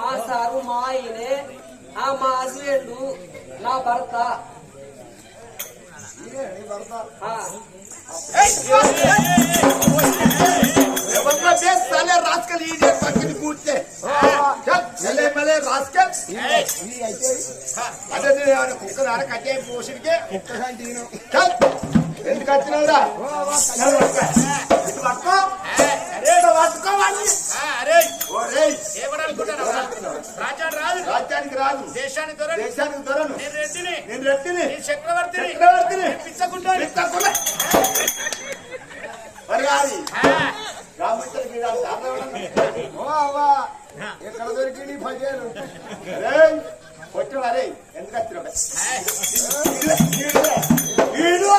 మా సారు మా ఆయనే ఆ మా హస్బెండ్ నా భర్త ఎవరన్నా రాస్కల్ ఈ పక్కని కూర్చే రాస్కల్ అదే నేను ఆడ కట్టే పోషిడికే ఎందుకు వచ్చినావురా చల్ పట్టుకో. పట్టుకోవాలి రాజ్యానికి రాదు. దేశాన్ని దొరని. దేశానికి దొరను. నేను రెడ్డిని. నేను నేను చక్రవర్తిని. చక్రవర్తిని. పిచ్చకుంటాను. పిచ్చకులే. మరి అది. రామచంద్ర ఓ అవ్వా. ఎక్కడ దొరికింది అరే కొట్టు అరే ఎందుకు వచ్చినావు వీడు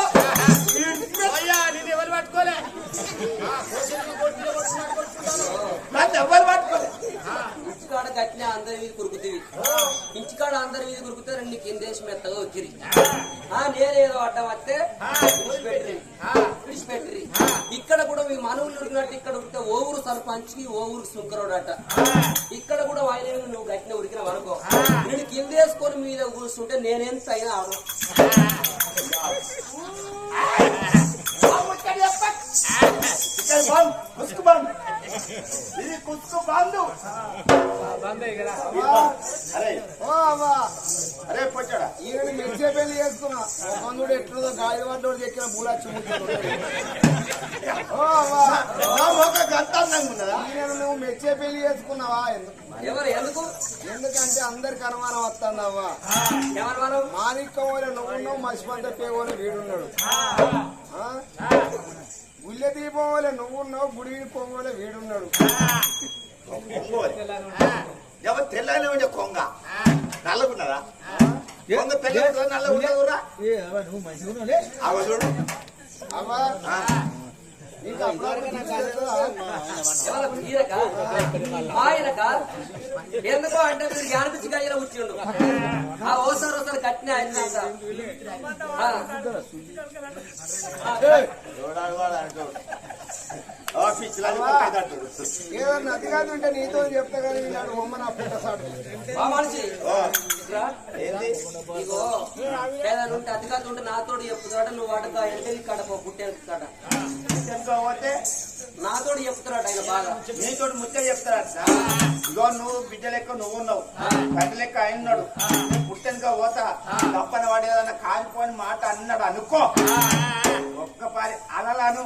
అయ్యా నేను ఎవరు పట్టుకోలే ఆ, కోసేసిన కొట్టులో కొట్టుకున్నాడు, కొట్టుకున్నాడు. నన్ను ఎవరు పట్టుకోలేదు కట్టిన అందరి మీద కురుకుతుంది ఇంటికాడ అందరి మీద కురుకుతే రెండు కిందేసి మెత్తగా వచ్చిరి ఆ నేనేదో అడ్డం వస్తే విడిచిపెట్టిరి విడిచిపెట్టిరి ఇక్కడ కూడా మీ మనవులు ఉరికినట్టు ఇక్కడ ఉరికితే ఓ ఊరు సర్పంచ్కి ఓ ఊరు సుంకరోడు అట ఇక్కడ కూడా ఆయన నువ్వు గట్టిన ఉరికిన వరకు నేను కిందేసుకొని మీద కూర్చుంటే నేనెంత అయినా బంద్ కుస్కు బంద్ ఇది కుస్కు బంద్. అరే. ఓ అవ్వా అరే పొచ్చాడా ఈయన మెచ్చే పెళ్ళి చేసుకున్నా. మందుడు ఎట్లుందో గాలి పడ్డోడు చెక్కిన ఉన్నదా? ఈయన నువ్వు మెచ్చే పెళ్ళి చేసుకున్నావా? ఎందుకు? ఎవరు ఎందుకు? ఎందుకంటే అందరికి అనుమానం వస్తుంది అవ్వా. ఎవరు మనం మాణిక్యం నువ్వున్నావు మసిపంత పేవోలే వీడున్నాడు. ఆ? గుళ్ళె దీపం వల్ల నువ్వున్నావు గుడి పోవలే వీడున్నాడు. ఎవరు తెల్లని ఉండే కొంగ? నల్లగున్నదా? కొంగ తెల్ల నల్ల ఉన్నదురా అవ ఆయనక ఎందుకో అంటే మీరు జ్ఞానపిచ్చి గయ్యలో కూర్చుండు ఆ ఓసారి ఒకసారి కట్టిన ఆయన చేత. చూడాలి కాదు అంటే నీతో చెప్తా కానీ బొమ్మ నా. ఏంది? ఇగో ఏదైనా ఉంటే అధికారులు ఉంటే నాతోడు చెప్పుతాడ నువ్వు కడప పుట్టే కాడ ఎంతో పోతే? నాతో చెప్తున్నాడు ఆయన బాగా. నీతో ముచ్చట చెప్తారా ఇగో నువ్వు బిడ్డ లెక్క నువ్వు ఉన్నావు. పెద్ద లెక్క ఆయన ఉన్నాడు. పుట్టెనుక పోతా? తప్పని వాడు ఏదన్నా కాలిపోని మాట అన్నాడు అనుకో. ఒక్కపారి అలలాను.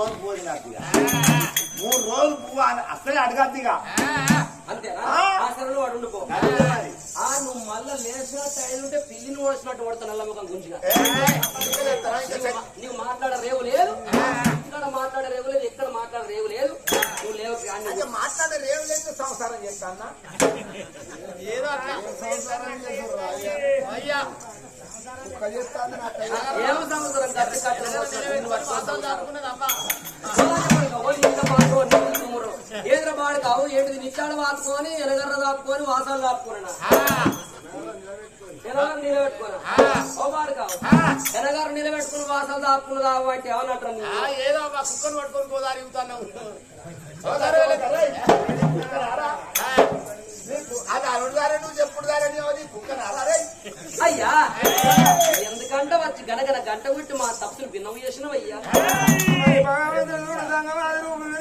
రోజులు పోయి నాకు ఇక. మూడు రోజులు పువ్వు అని అసలే అడగద్దు ఇక అంతేనా నువ్వు మళ్ళా ఉంటే పిల్లిని గుంజిగా. నీవు మాట్లాడే రేవు లేదు. ఇక్కడ మాట్లాడే రేవు లేదు ఎక్కడ మాట్లాడే రేవు లేదు. నువ్వు లేవు కానీ అంటే మాట్లాడే రేవు లేదు సంసారం ఏదో అట్లా. సంసారం చేసుర్రా అయ్యా. అయ్యా సంవత్సరం కట్టి బాడు కావు ఏంటిది నిచ్చాడు వాడుకొని ఎనగర్ర దాపుకొని వాసాలు దాపుకోనా ఎనగారు నిలబెట్టుకోనా ఓ బాడు కావు ఎనగారు నిలబెట్టుకుని వాసాలు దాపుకుని దావు ఏమన్నట్టు ఏదో కుక్కను పట్టుకొని గోదావరి ఇగుతున్నావు అది అరుడు దారే నువ్వు చెప్పుడు దారే అది కుక్కన? అరే అయ్యా ఎందుకంటే వచ్చి గనగన గంట కొట్టి మా తప్పులు భిన్నం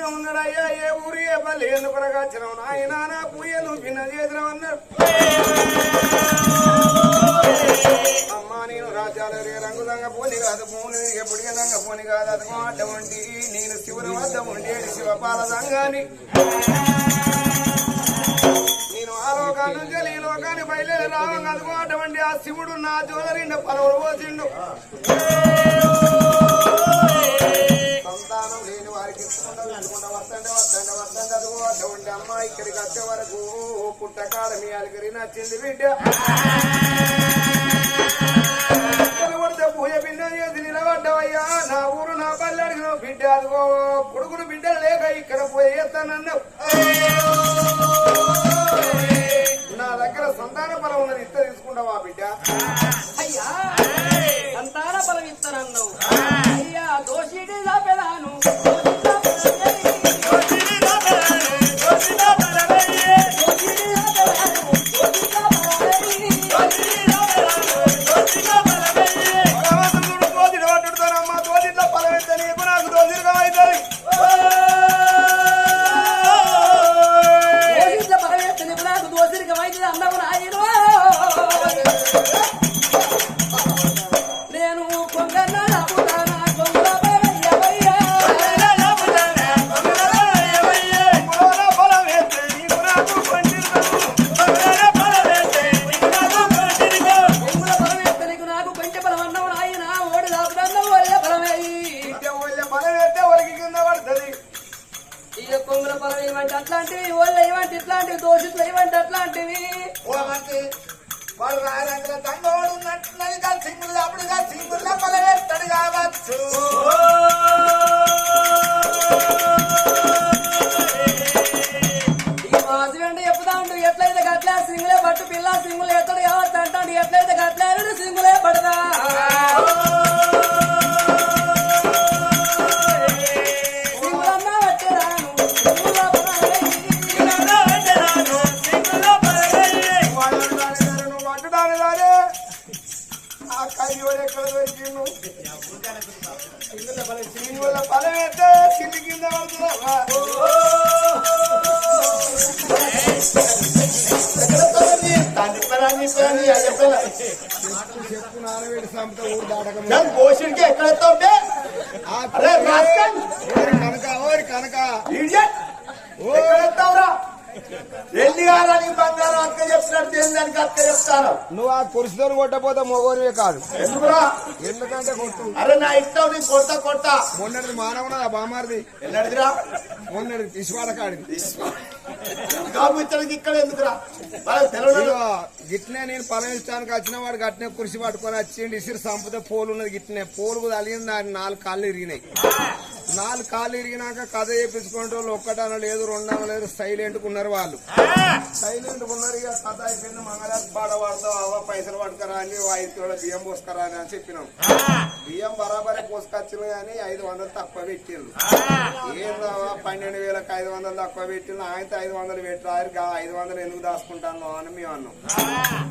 ఉన్నాడు అయ్యా ఏ ఊరి ఏ పల్లి ఎందుకు రకాచినావు నాయన నా పూయలు భిన్న అన్నాడు అమ్మా నేను రాజ్యాలు రే రంగు దంగ పోని కాదు పూని ఎప్పుడికి దంగ పోని కాదు. అది మాట ఉండి నేను శివుని వద్ద ఉండేది శివపాల దంగాని నేను ఆ లోకాన్ని నుంచి ఈ లోకాన్ని బయలుదేరి రావంగా అటువంటి ఆ శివుడు నా జోదరిండ పలవలు పోసిండు. సంతానం లేని వారికి ఇచ్చకుండా ఇచ్చకుండా వస్తండి వస్తండి వస్తండి అదిగో అటువంటి అమ్మ ఇక్కడికి వచ్చే వరకు పుట్టకాడ మీ అలిగిరి నచ్చింది బిడ్డ. కొడితే పూజ బిడ్డ చేసి నిలబడ్డవయ్యా. నా ఊరు నా పల్లె అడిగిన బిడ్డ అదిగో కొడుకును బిడ్డలు లేక ఇక్కడ పోయి చేస్తానన్నావు. నా దగ్గర సంతాన బలం ఉన్నది ఇస్తే తీసుకుంటావా బిడ్డ? అయ్యా సంతాన బలం ఇస్తానన్నావు అయ్యా దోషిడి పెదాను. అట్లాంటివి వాళ్ళ ఏమంటే ఇట్లాంటివి దోషిట్లు ఏమంటే అట్లాంటివి. ఓ మంచి వాడు రాయరంగల తంగోడు ఉన్నట్టున్నది కాదు సింగులు అప్పుడు కాదు సింగుల్లో పలవేస్తాడు కావచ్చు. ఎట్లయితే గట్లే సింగులే పట్టు పిల్ల సింగులు ఎత్తడు కావచ్చు అంటాడు ఎట్లయితే గట్లే సింగులే పడదా? పడుతుందా తండ్రి సంపద ఊరు దాటక పోషణకి ఎక్కడ ఎత్తావుంటే అరే రాస్కల్ కుర్చీతో కొట్టపోతే మొగోనివే కాదు. ఎందుకంటే కొట్టు. అరే నా ఇష్టం నీ కొడతా కొడతా. మొన్నటిది మానవున్నది ఆ బామారిది ఎన్నడిదిరా మొన్నటిది పిసివాడ కాడిది ఇక్కడ ఎందుకురా? తెలియదు గిట్నే నేను పొలం ఇష్టానికి వచ్చిన వాడు గట్నే కుర్చీ పట్టుకొని వచ్చిండి. ఇసిరి సంపద పోలు ఉన్నది గిట్నే. పోలు తగిలింది దాని నాలుగు కాళ్ళు ఇరిగినాయి. నాలుగు కాళ్ళు ఇరిగినాక కథ చేపించుకుంటే వాళ్ళు ఒక్కటన లేదు రెండన లేదు సైలెంట్ ఉన్నారు వాళ్ళు. సైలెంట్ ఉన్నారు ఇక కథ అయిపోయింది మంగళారు పాడ పడతావు అవ్వ పైసలు పట్టుకరా అని ఐదు కిలోల బియ్యం పోసుకరా అని అని చెప్పినాం. బియ్యం బరాబరే పోసుకొచ్చిన కానీ ఐదు వందలు తక్కువ పెట్టిండ్రు ఏం రావా పన్నెండు వేలకు ఐదు వందలు తక్కువ పెట్టిండ్రు ఆయనతో ఐదు వందలు పెట్టారు ఐదు వందలు ఎందుకు దాచుకుంటాను అని మేము అన్నాం.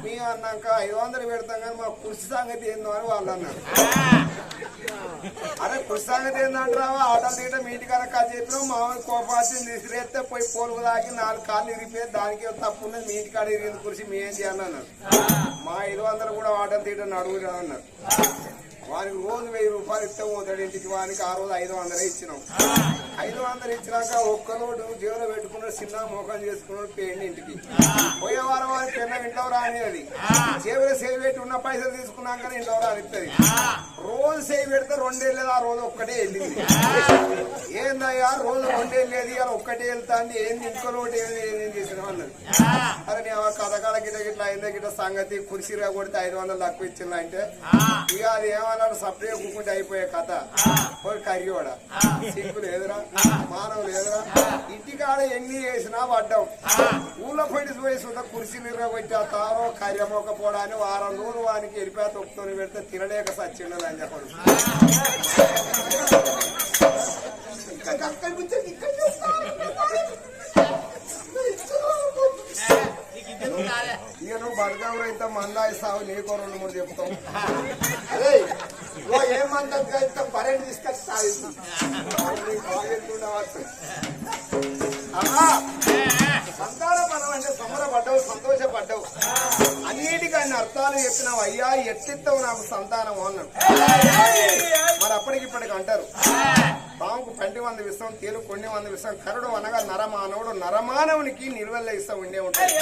మేము అన్నాక ఐదు వందలు పెడతాం కానీ మా కృషి సంగతి ఏందో అని వాళ్ళు అన్నారు. అరే కృషి సంగతి ఆటలు తీయటం మీ ఇంటికాడ కాదు చెప్పినాం మామూలు కోపాచి విసిరేస్తే పోయి పోలుగు దాకి నాలుగు కాళ్ళు ఇరిగిపోయి దానికి తప్పు ఉన్నది మీ ఇంటికాడ ఇరిగింది కురిసి మేం ఏం అన్నారు. మా ఐదు వందలు కూడా ఆటలు తీయటం అడుగురా అన్నారు. వానికి రోజు వెయ్యి రూపాయలు ఇస్తే పోతాడు ఇంటికి వానికి ఆ రోజు ఐదు వందలే ఇచ్చినాం. ఐదు వందలు ఇచ్చినాక ఒక్కరోడు జీవన పెట్టుకున్నాడు చిన్న మోకం చేసుకున్నాడు పేండి ఇంటికి. పోయే వారం వారి పెన్న ఇంట్లో రాని అది జేబులో సేవ పెట్టి ఉన్న పైసలు తీసుకున్నాక ఇంట్లో రానిస్తుంది రోజు సేవ్ పెడితే రెండేళ్ళేది ఆ రోజు ఒక్కటే వెళ్ళింది. ఏందయ్యా రోజు రెండేళ్ళేది అలా ఒక్కటే వెళ్తాంది ఏంది ఇంకో రోడ్డు ఏంది ఏం చేసిన అన్నది. అరే నేను ఆ కథకాల గిట్ట గిట్ల అయిందా గిట్ట సంగతి కుర్చీగా కొడితే ఐదు వందలు తక్కువ ఇచ్చిందా అంటే ఇక అది ఏమన్నాడు సపరేట్ కుక్కుంటే అయిపోయే కథ. పోయి కర్రీవాడ. సిగ్గు లేదురా మానవ లేదురా. ఇంటికాడ ఎన్ని చేసినా పడ్డాం. ఊళ్ళో పోయి పోయి సుధా కుర్చీలు ఇరగొట్టి ఆ తారో కర్యమోకపోవడాన్ని వారం రోజులు వానికి వెళ్ళిపోయి తొక్కుతోని పెడితే తినలేక సచ్చిండదు అని చెప్పడు ఇక నువ్వు అయితే మందా ఇస్తావు నీకో రెండు మూడు చెప్తావు అరే ఓ ఏమంటుంది అయితే పరెంట్ తీసుకొచ్చి అమ్మా సంతాన పరం అంటే సంబరపడ్డావు సంతోషపడ్డావు. అన్నిటికన్నీ అర్థాలు చెప్పినావు. అయ్యా ఎట్టిస్తావు నాకు సంతానం అన్నాడు. మరి అప్పటికి ఇప్పటికి అంటారు. పాముకు పంటి మంది విషయం తేలు కొన్ని మంది విషయం కరుడు అనగా నరమానవుడు నరమానవునికి నిలువెల్ల ఇస్తాం ఉండే ఉంటాడు.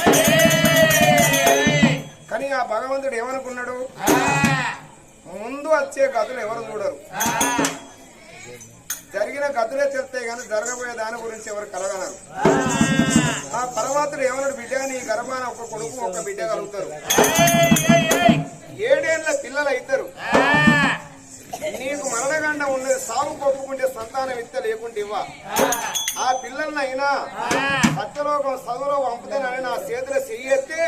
కానీ ఆ భగవంతుడు ఏమనుకున్నాడు? ముందు వచ్చే గతులు ఎవరు చూడరు. జరిగిన గతులే చెప్తే కానీ జరగబోయే దాని గురించి ఎవరు కలగనరు. ఆ పరమాత్ముడు ఏమన్నాడు బిడ్డ నీ గర్భాన ఒక కొడుకు ఒక బిడ్డ కలుగుతారు. ఏడేళ్ళ పిల్లలు అవుతారు నీకు మరణగండ ఉన్నది సాగు కొప్పుకుంటే సంతానం ఇస్తే లేకుంటే ఇవ్వ. ఆ పిల్లల్ని అయినా సత్యలోకం చదువులో పంపుతానని నా చేతిలో చెయ్యెత్తే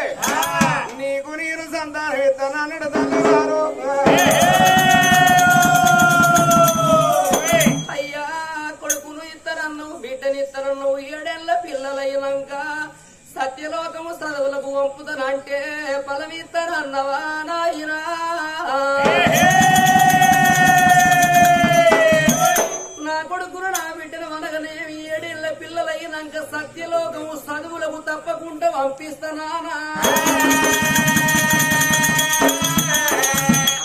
నీకు నీరు సంతానం ఇస్తానన్నాడు తల్లిగారు ఇద్దరన్ను బిడ్డని పిల్లలైనక ఏడేళ్ళ పిల్లలైనాక సత్యలోకము చదువులకు పంపుతానంటే ఫలమిద్దరన్నవా నాయనా? నా కొడుకును నా బిడ్డను వనగనేవి ఏడేళ్ళ పిల్లలైనాక సత్యలోకము చదువులకు తప్పకుండా పంపిస్తానా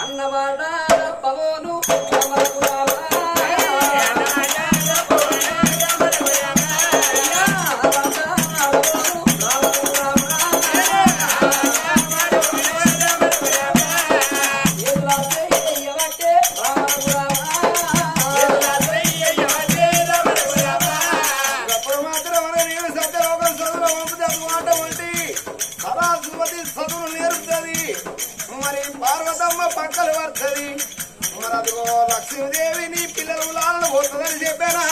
అన్నవాడా మాట ఉండి సదా సుమతి నేర్పుతుంది. మరి పార్వతమ్మ పక్కలు పడుతుంది. మరి అదిగో లక్ష్మీదేవి నీ పిల్లలు లాలను పోతుందని చెప్పానా?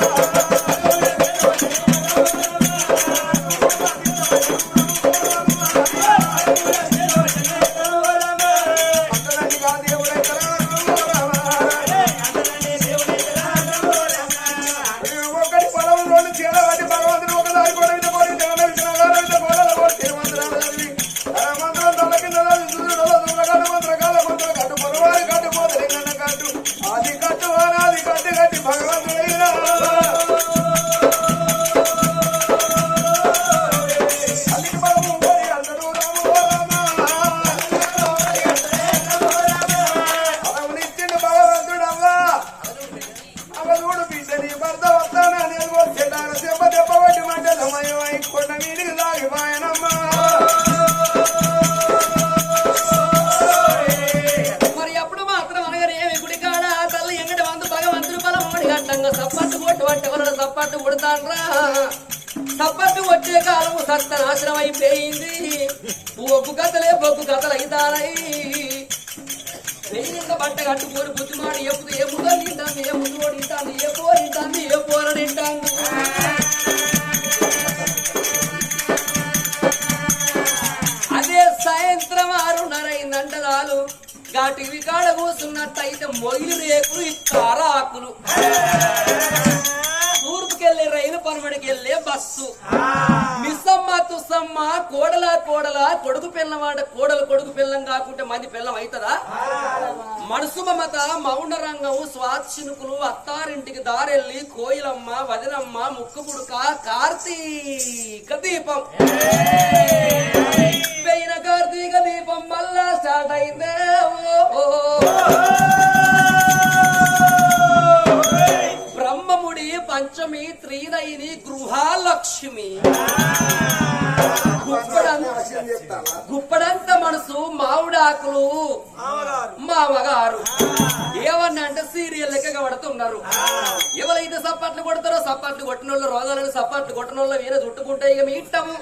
పడ్డ అయిపోయింది ఒగ్గు కథలే బొగ్గు కథలు బట్ట ఎప్పుడు ఏ ముద్ద తింటాను ఏ ముద్దు తింటాను ఏ పోరు తింటాను ఏ పోర తింటాను అదే సాయంత్రం ఆరున్నర అయిందంట చాలు కాడ కూసున్నట్టయితే మొయిలు రేకులు ఇస్తారా ఆకులు తూర్పుకెళ్ళి రైలు పనమడికి వెళ్ళే బస్సు. మిస్ తుస్సమ్మ కోడల కోడల కొడుకు పిల్లవాడ కోడలు కొడుకు పిల్లం కాకుంటే మంది పిల్లం అవుతుందా మనసు మమత మౌన రంగం స్వాచ్ఛినుకులు అత్తారింటికి దారెల్లి కోయిలమ్మ వదినమ్మ ముక్కు పుడుక కార్తీక దీపం. వెయ్యిన కార్తీక దీపం మళ్ళా స్టార్ట్ అయిందే. ఓ, పంచమి త్రీనయిని గృహాలక్ష్మి. గుప్పడంత మనసు మామిడాకులు మామగారు. ఏమన్నా అంటే సీరియల్ లెక్క పడుతున్నారు ఎవరైతే సప్పట్లు కొడతారో సప్పట్లు కొట్టిన వాళ్ళు రోగాలను సప్పట్లు కొట్టిన వాళ్ళు వీర చుట్టుకుంటే ఇక మీ ఇట్టము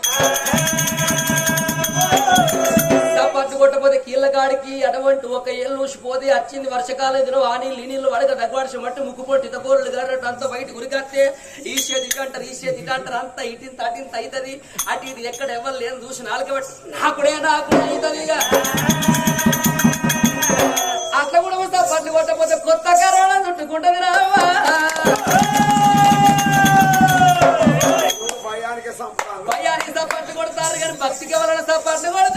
సప్పట్లు కొట్టపోతే కీళ్ళ కాడికి అటువంటి ఒక ఏళ్ళు ఊసిపోతే వచ్చింది వర్షకాలం దినం ఆ నీళ్ళు ఈ నీళ్ళు వడక దగ్గవాడిసి మట్టి ముక్కు పొట్టి ఇతకోరులు గారట్టు అంత బయట గురికత్తే ఈ చేతి ఇటు అంటారు ఈ చేతి ఇటు అంటారు అంత ఇటింత అటింత అవుతుంది అటు ఇది ఎక్కడ ఎవరు లేని చూసి నాలుగు బట్టి నాకుడే నాకు అవుతుంది ఇక. అట్లా కూడా వస్తా పట్లు కొట్టకపోతే కొత్త కరోనా చుట్టుకుంటది రావా భయానికి సపాట్లు కొడతారు కానీ భక్తికి ఎవరైనా సపాట్లు కొడతారా?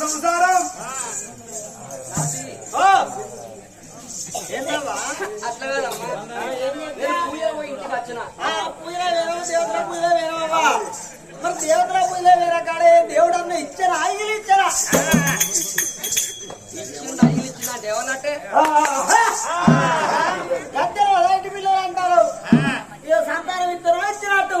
సంసారం. అట్లా కాదమ్మా నేను పూజ ఇంటికి వచ్చిన వేరే దేవతల వేరేవా మరి దేవతల వేరే కాడే దేవుడు అన్న ఇచ్చారా ఆయిలు ఇచ్చారా ఇచ్చిండు ఇచ్చిన గద్దెలు అలాంటి పిల్లలు అంటారు సంతానం ఇద్దరు వచ్చినట్టు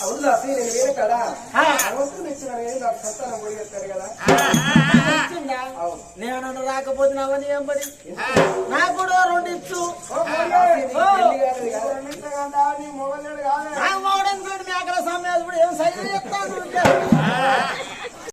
అవును? అసలు నేను వేరే కదా? భగవంతుడు ఇచ్చిన వేరే నాకు సంతానం పోయి చెప్తారు కదా? నేను రాకపోతున్నావని ఏం పడి నాకు కూడా రెండు ఇచ్చు. మొగలేడు కాదు? నాకు మేకల సమయాలు కూడా ఏం సరిగ్గా చెప్తాను?